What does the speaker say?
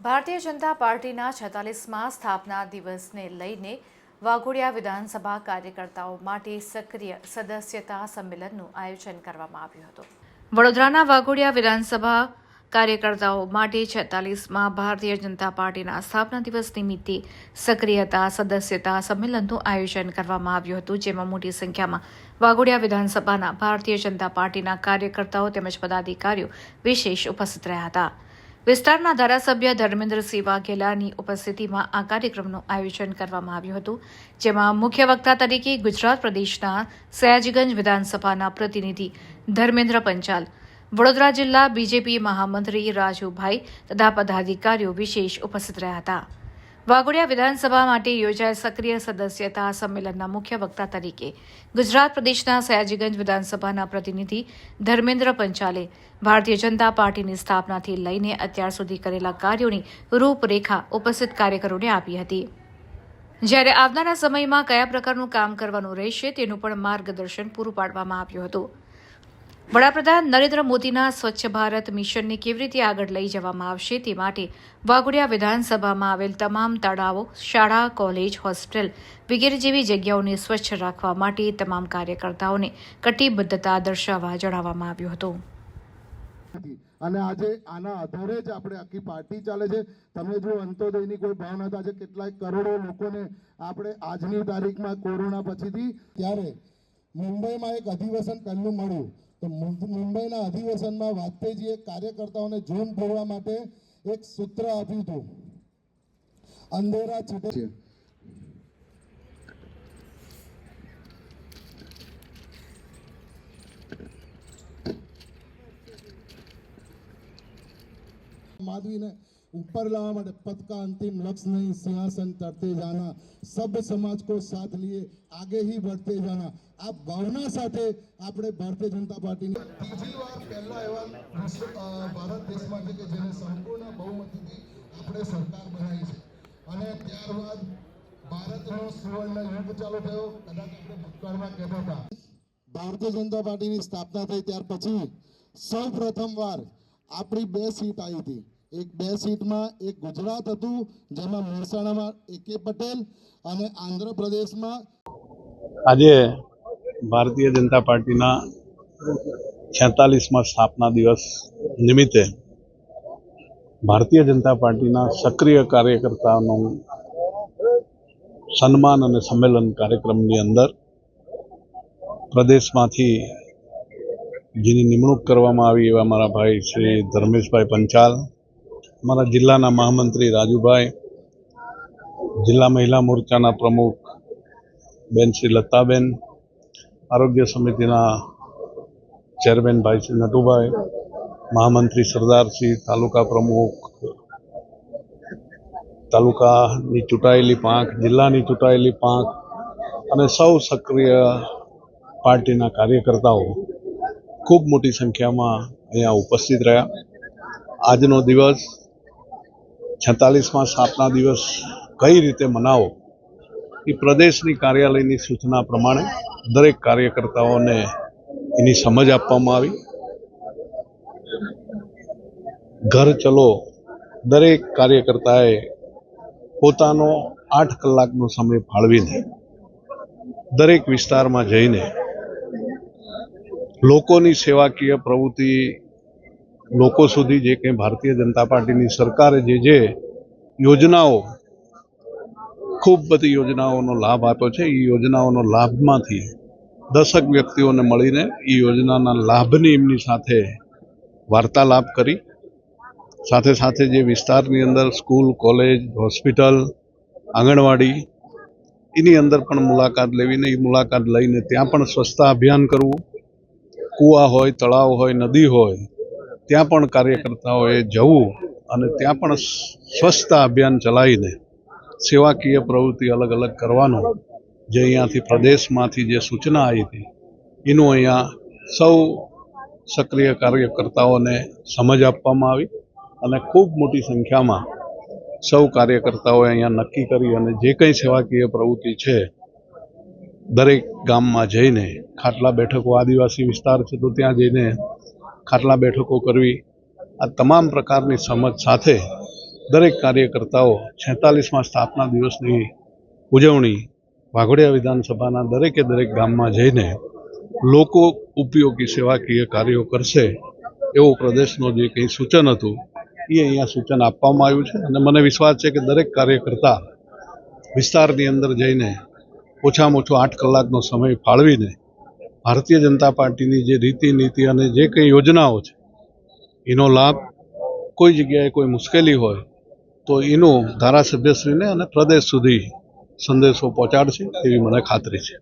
ભારતીય જનતા પાર્ટીના છેતાલીસમાં સ્થાપના દિવસને લઈને વાઘોડિયા વિધાનસભા કાર્યકર્તાઓ માટે સક્રિય સદસ્યતા સંમેલનનું આયોજન કરવામાં આવ્યું હતું. વડોદરાના વાઘોડિયા વિધાનસભા કાર્યકર્તાઓ માટે છેતાલીસમાં ભારતીય જનતા પાર્ટીના સ્થાપના દિવસ નિમિત્તે સક્રિયતા, સદસ્યતા સંમેલનનું આયોજન કરવામાં આવ્યું હતું, જેમાં મોટી સંખ્યામાં વાઘોડિયા વિધાનસભાના ભારતીય જનતા પાર્ટીના કાર્યકર્તાઓ તેમજ પદાધિકારીઓ વિશેષ ઉપસ્થિત રહ્યા હતા. વિસ્તારના ધારાસભ્ય ધર્મેન્દ્રસિંહ વાઘેલાની ઉપસ્થિતિમાં આ કાર્યક્રમનું આયોજન કરવામાં આવ્યું હતું, જેમાં મુખ્ય વક્તા તરીકે ગુજરાત પ્રદેશના સયાજીગંજ વિધાનસભાના પ્રતિનિધિ ધર્મેન્દ્ર પંચાલ, વડોદરા જિલ્લા બીજેપી મહામંત્રી રાજુભાઈ તથા પદાધિકારીઓ વિશેષ ઉપસ્થિત રહ્યા હતા. વાઘોડિયા વિધાનસભા માટે યોજાયેલ સક્રિય સદસ્યતા સંમેલનના મુખ્ય વક્તા તરીકે ગુજરાત પ્રદેશના સયાજીગંજ વિધાનસભાના પ્રતિનિધિ ધર્મેન્દ્ર પંચાલે ભારતીય જનતા પાર્ટીની સ્થાપનાથી લઈને અત્યાર સુધી કરેલા કાર્યોની રૂપરેખા ઉપસ્થિત કાર્યકરોને આપી હતી. જ્યારે આવનારા સમયમાં કયા પ્રકારનું કામ કરવાનું રહેશે તેનું પણ માર્ગદર્શન પૂરું પાડવામાં આવ્યું હતું. વડાપ્રધાન નરેન્દ્ર મોદીના સ્વચ્છ ભારત મિશનને કેવી રીતે આગળ લઈ જવામાં આવશે તે માટે વાઘોડિયા વિધાનસભામાં આવેલ તમામ તળાવો, શાળા, કોલેજ હોસ્પિટલ વગેરે જેવી જગ્યાઓને સ્વચ્છ રાખવા માટે તમામ કાર્યકર્તાઓને કટિબદ્ધતા દર્શાવવા જણાવવામાં આવ્યું હતું. અને આજે આના આધારે જ આપણે આખી પાર્ટી ચાલે છે. તમે જો અંત્યોદયની કોઈ ભાવના આજે કેટલાય કરોડો લોકોને આપણે આજની તારીખમાં કોરોના પછીથી ત્યારે મુંબઈમાં એક અધિવેશન પહેલું મળ્યું. તો મુંબઈના અધિવેશનમાં વાજપેયીજીએ કાર્યકર્તાઓને ઝૂમ ભરવા માટે એક સૂત્ર આપ્યું હતું. અંધેરા છૂટે માધવીને ऊपर लावा માટે पद का अंतिम लक्ष्य नहीं सिंहासन चढ़ते जाना सब समाज को साथ लिए आगे ही बढ़ते जाना આ ભાવના સાથે આપણે ભારતીય જનતા પાર્ટીની ત્રીજી વાર પહેલા એવા વિશ્વ- અ, ભારત દેશમાં છે કે જેને સંપૂર્ણ બહુમતીથી આપણે સરકાર બનાવી છે અને ત્યારબાદ ભારતનો સુવર્ણ યુગ ચાલુ થયો કદાચ આપણે ભૂતકાળમાં કહેતા હતા ભારતીય જનતા પાર્ટીની સ્થાપના થઈ ત્યાર પછી સૌ પ્રથમવાર આપણી બે સીટ આવી હતી એક બે સીટમાં એક ગુજરાત હતું, જેમાં મહેસાણામાં એ કે પટેલ અને આંધ્રપ્રદેશમાં આજે ભારતીય જનતા પાર્ટીના છેતાલીસમાં સ્થાપના દિવસ નિમિત્તે ભારતીય જનતા પાર્ટીના સક્રિય કાર્યકર્તાઓનું સન્માન અને સંમેલન કાર્યક્રમની અંદર પ્રદેશમાંથી જેની નિમણૂક કરવામાં આવી એવા મારા ભાઈ શ્રી ધર્મેશભાઈ પંચાલ મારા જિલ્લાના મહામંત્રી રાજુભાઈ, જિલ્લા મહિલા મોરચાના પ્રમુખ બેન શ્રી લતાબેન, આરોગ્ય સમિતિના ચેરમેન ભાઈ શ્રી નટુભાઈ, મહામંત્રી સરદારસિંહ તાલુકા પ્રમુખ, તાલુકાની ચૂંટાયેલી પાંખ, જિલ્લાની ચૂંટાયેલી પાંખ અને સૌ સક્રિય પાર્ટીના કાર્યકર્તાઓ ખૂબ મોટી સંખ્યામાં અહીંયા ઉપસ્થિત રહ્યા. આજનો દિવસ છેતાલીસમાં સ્થાપના દિવસ કઈ રીતે મનાવો? એ પ્રદેશની કાર્યાલયની સૂચના પ્રમાણે દરેક કાર્યકર્તાઓને એની સમજ આપવામાં આવી. ઘર ચલો દરેક કાર્યકર્તાએ પોતાનો આઠ કલાકનો સમય ફાળવીને દરેક વિસ્તારમાં જઈને લોકોની સેવાકીય પ્રવૃત્તિ લોકો સુધી જે કંઈ ભારતીય જનતા પાર્ટીની સરકારે જે જે યોજનાઓ, ખૂબ બધી યોજનાઓનો લાભ આપ્યો છે એ યોજનાઓનો લાભમાંથી દસક વ્યક્તિઓને મળીને એ યોજનાના લાભની એમની સાથે વાર્તાલાપ કરી. સાથે સાથે જે વિસ્તારની અંદર સ્કૂલ, કોલેજ, હોસ્પિટલ, આંગણવાડી, એની અંદર પણ મુલાકાત લેવીને એ મુલાકાત લઈને ત્યાં પણ સ્વચ્છતા અભિયાન કરવું. કૂવા હોય, તળાવ હોય, નદી હોય ત્યાં પણ કાર્યકર્તાઓએ જવું અને ત્યાં પણ સ્વચ્છતા અભિયાન ચલાવીને સેવાકીય પ્રવૃત્તિ અલગ અલગ કરવાનું જે અહીંયાથી પ્રદેશમાંથી જે સૂચના આવી હતી, એનું અહીંયા સૌ સક્રિય કાર્યકર્તાઓને સમજ આપવામાં આવી અને ખૂબ મોટી સંખ્યામાં સૌ કાર્યકર્તાઓએ અહીંયા નક્કી કરી અને જે કંઈ સેવાકીય પ્રવૃત્તિ છે, દરેક ગામમાં જઈને ખાટલા બેઠકો, આદિવાસી વિસ્તાર છે તો ત્યાં જઈને ખાટલા બેઠકો કરવી, આ તમામ પ્રકારની સમજ સાથે દરેક કાર્યકર્તાઓ છેતાલીસમાં સ્થાપના દિવસની ઉજવણી વાઘોડિયા વિધાનસભાના દરેકે દરેક ગામમાં જઈને લોકો ઉપયોગી સેવાકીય કાર્યો કરશે એવું પ્રદેશનું જે કંઈ સૂચન હતું, એ અહીંયા સૂચન આપવામાં આવ્યું છે. અને મને વિશ્વાસ છે કે દરેક કાર્યકર્તા વિસ્તારની અંદર જઈને ઓછામાં ઓછો આઠ કલાકનો સમય ફાળવીને ભારતીય જનતા પાર્ટીની જે રીતિ નીતિ અને જે કંઈ યોજનાઓ છે, એનો લાભ કોઈ જગ્યાએ કોઈ મુશ્કેલી હોય, તો એનું ધારાસભ્યશ્રીને અને પ્રદેશ સુધી સંદેશો પહોંચાડશે એવી મને ખાતરી છે.